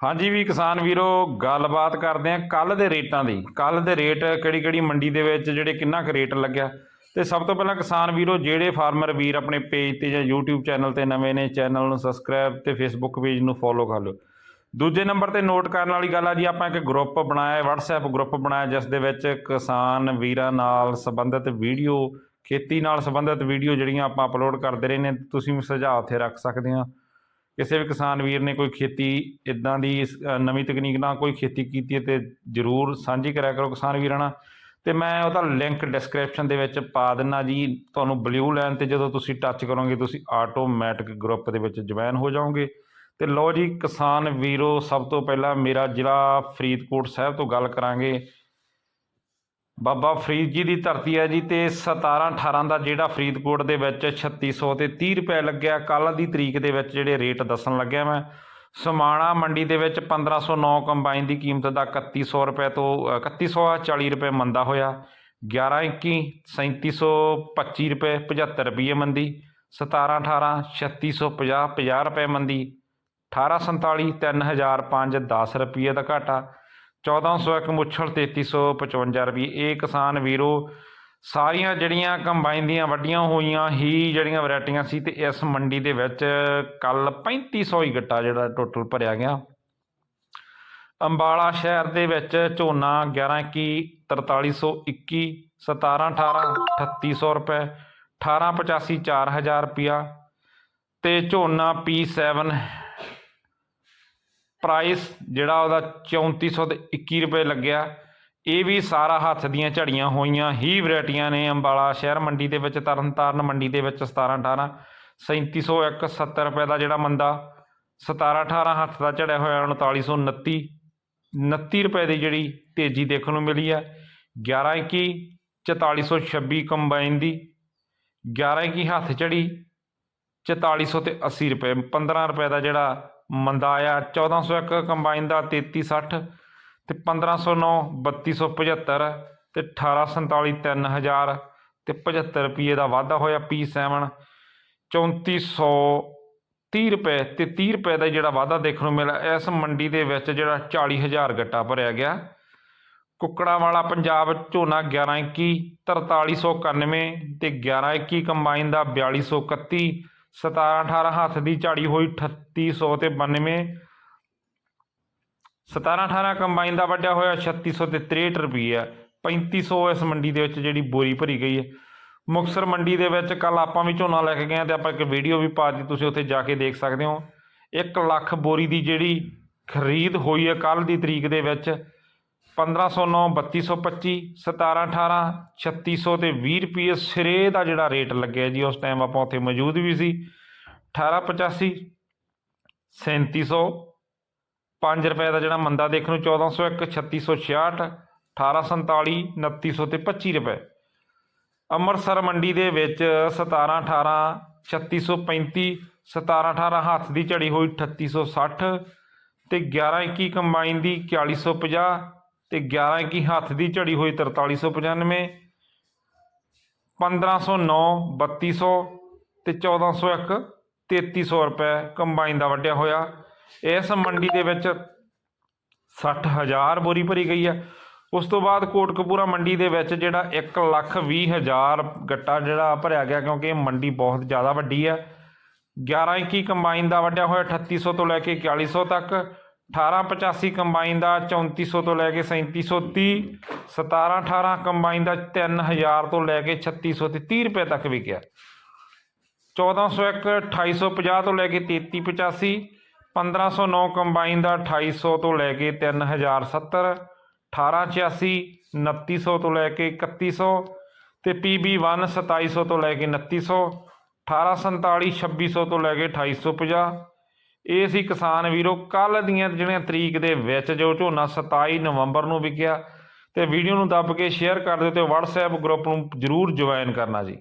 ਹਾਂਜੀ ਵੀ ਕਿਸਾਨ ਵੀਰੋ, ਗੱਲਬਾਤ ਕਰਦੇ ਆ ਕੱਲ ਦੇ ਰੇਟਾਂ ਦੀ। ਕੱਲ ਦੇ ਰੇਟ ਕਿਹੜੀ ਕਿਹੜੀ ਮੰਡੀ ਦੇ ਵਿੱਚ ਜਿਹੜੇ ਕਿੰਨਾ ਕੁ ਰੇਟ ਲੱਗਿਆ। ਤੇ ਸਭ ਤੋਂ ਪਹਿਲਾਂ ਕਿਸਾਨ ਵੀਰੋ, ਜਿਹੜੇ ਫਾਰਮਰ ਵੀਰ ਆਪਣੇ ਪੇਜ ਤੇ ਜਾਂ YouTube ਚੈਨਲ ਤੇ ਨਵੇਂ ਨੇ, ਚੈਨਲ ਨੂੰ ਸਬਸਕ੍ਰਾਈਬ ਤੇ Facebook ਪੇਜ ਨੂੰ ਫੋਲੋ ਕਰ ਲਓ। ਦੂਜੇ ਨੰਬਰ ਤੇ ਨੋਟ ਕਰਨ ਵਾਲੀ ਗੱਲ ਆ ਜੀ, ਆਪਾਂ ਇੱਕ ਗਰੁੱਪ ਬਣਾਇਆ, WhatsApp ਗਰੁੱਪ ਬਣਾਇਆ, ਜਿਸ ਦੇ ਵਿੱਚ ਕਿਸਾਨ ਵੀਰਾਂ ਨਾਲ ਸੰਬੰਧਿਤ ਵੀਡੀਓ ਖੇਤੀ ਨਾਲ ਸੰਬੰਧਿਤ ਵੀਡੀਓ ਜਿਹੜੀਆਂ ਆਪਾਂ ਅਪਲੋਡ ਕਰਦੇ ਰਹੇ ਨੇ ਤੁਸੀਂ ਵੀ ਸੁਝਾਅ ਉੱਥੇ ਰੱਖ ਸਕਦੇ ਆ ਕਿਸੇ ਵੀ ਕਿਸਾਨ ਵੀਰ ਨੇ ਕੋਈ ਖੇਤੀ ਇਦਾਂ ਦੀ ਇਸ, ਨਵੀਂ ਤਕਨੀਕ ਨਾਲ ਕੋਈ ਖੇਤੀ ਕੀਤੀ ਹੈ ਤੇ ਜਰੂਰ ਸਾਂਝੀ ਕਰਿਆ ਕਰੋ ਕਿਸਾਨ ਵੀਰਾਂ ਨਾਲ। ਤੇ ਮੈਂ ਉਹਦਾ ਲਿੰਕ ਡਿਸਕ੍ਰਿਪਸ਼ਨ ਦੇ ਵਿੱਚ ਪਾ ਦਿੰਨਾ ਜੀ। ਤੁਹਾਨੂੰ ਬਲੂ ਲਾਈਨ ਤੇ ਜਦੋਂ ਤੁਸੀਂ ਟੱਚ ਕਰੋਗੇ ਤੁਸੀਂ ਆਟੋਮੈਟਿਕ ਗਰੁੱਪ ਦੇ ਵਿੱਚ ਜੁਆਇਨ ਹੋ ਜਾਓਗੇ। ਤੇ ਲਓ ਜੀ ਕਿਸਾਨ ਵੀਰੋ ਸਭ ਤੋਂ ਪਹਿਲਾਂ ਮੇਰਾ ਜ਼ਿਲ੍ਹਾ ਫਰੀਦਕੋਟ ਸਾਹਿਬ ਤੋਂ ਗੱਲ ਕਰਾਂਗੇ। ਬਾਬਾ ਫਰੀਦ ਜੀ ਦੀ ਧਰਤੀ ਹੈ ਜੀ ਤੇ 17 18 ਦਾ ਜਿਹੜਾ ਫਰੀਦਕੋਟ ਦੇ ਵਿੱਚ 3600 ਤੇ 30 ਰੁਪਏ ਲੱਗਿਆ। ਕੱਲ ਦੀ ਤਰੀਕ ਦੇ ਵਿੱਚ ਜਿਹੜੇ ਰੇਟ ਦੱਸਣ ਲੱਗਿਆ ਮੈਂ। ਸਮਾਣਾ ਮੰਡੀ ਦੇ ਵਿੱਚ 1509 ਕੰਬਾਈਨ ਦੀ ਕੀਮਤ ਦਾ 3100 ਰੁਪਏ ਤੋਂ ਅ, 3140 ਰੁਪਏ ਮੰਦਾ ਹੋਇਆ। 11 21 3725 ਰੁਪਏ 75 ਰੁਪਏ ਮੰਦੀ। 17 18 3650 50 ਰੁਪਏ ਮੰਦੀ। 1847 3005 10 ਰੁਪਏ ਦਾ ਘਾਟਾ। 1401 ਮੁੱਛਲ 3355 ਰੁਪਏ ਇਹ ਕਿਸਾਨ ਵੀਰੋ, ਸਾਰੀਆਂ ਜਿਹੜੀਆਂ ਕੰਬਾਈਨ ਦੀਆਂ ਵੱਡੀਆਂ ਹੋਈਆਂ ਹੀ ਜਿਹੜੀਆਂ ਵੈਰਾਈਟੀਆਂ ਸੀ ਤੇ ਇਸ ਮੰਡੀ ਦੇ ਵਿੱਚ ਕੱਲ 3500 ਹੀ ਗੱਟਾ ਜਿਹੜਾ ਟੋਟਲ ਭਰਿਆ ਗਿਆ। ਅੰਬਾਲਾ ਸ਼ਹਿਰ ਦੇ ਵਿੱਚ ਝੋਨਾ 11 21 4321 17 18 3800 ਰੁਪਏ 1885 4000 ਰੁਪਿਆ ਤੇ ਝੋਨਾ P7 ਪ੍ਰਾਈਸ ਜਿਹੜਾ ਉਹਦਾ 3400 ਤੇ 21 ਰੁਪਏ ਲੱਗਿਆ। ਇਹ ਵੀ ਸਾਰਾ ਹੱਥ ਦੀਆਂ ਝੜੀਆਂ ਹੋਈਆਂ, ਹੀ ਵੈਰਾਈਟੀਆਂ ਨੇ ਅੰਬਾਲਾ ਸ਼ਹਿਰ ਮੰਡੀ ਦੇ ਵਿੱਚ, ਤਰਨਤਾਰਨ ਮੰਡੀ ਦੇ ਵਿੱਚ 17 18 3701 70 ਰੁਪਏ ਦਾ ਜਿਹੜਾ ਮੰਦਾ 17 18 ਹੱਥ ਦਾ ਝੜਿਆ ਹੋਇਆ 3929 29 ਰੁਪਏ ਦੀ ਜਿਹੜੀ ਤੇਜ਼ੀ ਦੇਖਣ ਨੂੰ ਮਿਲੀ ਹੈ 11 21 4426 ਕੰਬਾਈਨ ਦੀ। 11 21 ਹੱਥ ਝੜੀ 4400 ਤੇ 80 ਰੁਪਏ 15 ਰੁਪਏ ਦਾ ਜਿਹੜਾ ਮੰਦਾ ਆਇਆ। 1401 ਕੰਬਾਈਨ ਦਾ 3360 ਤੇ 1509 3275 ਤੇ 1847 3000 ਤੇ 75 ਰੁਪਏ ਦਾ ਵਾਧਾ ਹੋਇਆ P7 3430 ਰੁਪਏ ਤੇ 30 ਰੁਪਏ ਦਾ ਜਿਹੜਾ ਵਾਧਾ ਦੇਖਣ ਨੂੰ ਮਿਲਿਆ, ਇਸ ਮੰਡੀ ਦੇ ਵਿੱਚ ਜਿਹੜਾ 40000 ਗੱਟਾ ਭਰਿਆ ਗਿਆ। ਕੁੱਕੜਾਂ ਵਾਲਾ ਪੰਜਾਬ ਝੋਨਾ 1121 4391 ਤੇ 1121 ਕੰਬਾਈਨ ਦਾ 4231 17 18 ਹੱਥ ਦੀ ਝਾੜੀ ਹੋਈ 3800 ਤੇ 92 17 18 ਕੰਬਾਈਨ ਦਾ ਵੱਡਿਆ ਹੋਇਆ 3600 ਤੇ 63 ਰੁਪਈਆ। 3500 ਇਸ ਮੰਡੀ ਦੇ ਵਿੱਚ ਜਿਹੜੀ ਬੋਰੀ ਭਰੀ ਗਈ ਹੈ। ਮੁਕਸਰ ਮੰਡੀ ਦੇ ਵਿੱਚ ਕੱਲ ਆਪਾਂ ਵੀ ਝੋਨਾ ਲੈ ਕੇ ਗਏ ਹਾਂ ਤੇ ਆਪਾਂ ਇੱਕ ਵੀਡੀਓ ਵੀ ਪਾ ਦਿੱਤੀ, ਤੁਸੀਂ ਉੱਥੇ ਜਾ ਕੇ ਦੇਖ ਸਕਦੇ ਹੋ। 1 ਲੱਖ ਬੋਰੀ ਦੀ ਜਿਹੜੀ ਖਰੀਦ ਹੋਈ ਹੈ ਕੱਲ ਦੀ ਤਰੀਕ ਦੇ ਵਿੱਚ। 1509 3225 17 18 3600 ਤੇ 20 ਰੁਪਏ ਸਿਰੇ ਦਾ ਜਿਹੜਾ ਰੇਟ ਲੱਗਿਆ ਜੀ, ਉਸ ਟਾਈਮ ਆਪਾਂ ਉੱਥੇ ਮੌਜੂਦ ਵੀ ਸੀ। 1885 3700 5 ਰੁਪਏ ਦਾ ਜਿਹੜਾ ਮੰਦਾ ਦੇਖਣ ਨੂੰ 1401 3666 1847 2900 ਤੇ 25 ਰੁਪਏ। ਅੰਮ੍ਰਿਤਸਰ ਮੰਡੀ ਦੇ ਵਿੱਚ 17 18 3635 17 18 ਹੱਥ ਦੀ ਝੜੀ ਹੋਈ 3860 ਤੇ 11 21 ਕੰਬਾਈਨ ਦੀ 4150 ਤੇ 11 21 ਹੱਥ ਦੀ ਝੜੀ ਹੋਈ 4395 1509 3200 ਤੇ 1401 3300 ਰੁਪਏ ਕੰਬਾਈਨ ਦਾ ਵੱਢਿਆ ਹੋਇਆ। ਇਸ ਮੰਡੀ ਦੇ ਵਿੱਚ 60000 ਬੋਰੀ ਭਰੀ ਗਈ ਹੈ। ਉਸ ਤੋਂ ਬਾਅਦ ਕੋਟਕਪੂਰਾ ਮੰਡੀ ਦੇ ਵਿੱਚ ਜਿਹੜਾ 1 ਲੱਖ 20 ਹਜ਼ਾਰ ਗੱਟਾ ਜਿਹੜਾ ਭਰਿਆ ਗਿਆ ਕਿਉਂਕਿ ਇਹ ਮੰਡੀ ਬਹੁਤ ਜ਼ਿਆਦਾ ਵੱਡੀ ਹੈ। 11 21 ਕੰਬਾਈਨ ਦਾ ਵੱਢਿਆ ਹੋਇਆ 3800 ਤੋਂ ਲੈ ਕੇ 4100 ਤੱਕ। 1885 ਕੰਬਾਈਨ ਦਾ 3400 ਤੋਂ ਲੈ ਕੇ 3730 17 18 ਕੰਬਾਈਨ ਦਾ 3000 ਤੋਂ ਲੈ ਕੇ 3600 ਤੇ 30 ਰੁਪਏ ਤੱਕ ਵਿਕਿਆ। 1401 2850 ਤੋਂ ਲੈ ਕੇ 3385 1509 ਕੰਬਾਈਨ ਦਾ 2800 ਤੋਂ ਲੈ ਕੇ 3070 1886 2900 ਤੋਂ ਲੈ ਕੇ 3100 ਤੇ PB1 2700 ਤੋਂ ਲੈ ਕੇ 2900 1847 2600 ਤੋਂ ਲੈ ਕੇ 2850 ਇਹ ਸੀ ਕਿਸਾਨ ਵੀਰੋ ਕੱਲ ਦੀਆਂ ਜਿਹੜੀਆਂ ਤਰੀਕ ਦੇ ਵਿੱਚ ਜੋ ਝੋਨਾ 27 ਨਵੰਬਰ ਨੂੰ ਵਿਕਿਆ, ਤੇ ਵੀਡੀਓ ਨੂੰ ਦੱਬ ਕੇ ਸ਼ੇਅਰ ਕਰ ਦਿਓ ਤੇ WhatsApp ਗਰੁੱਪ ਨੂੰ ਜਰੂਰ ਜੁਆਇਨ ਕਰਨਾ ਜੀ।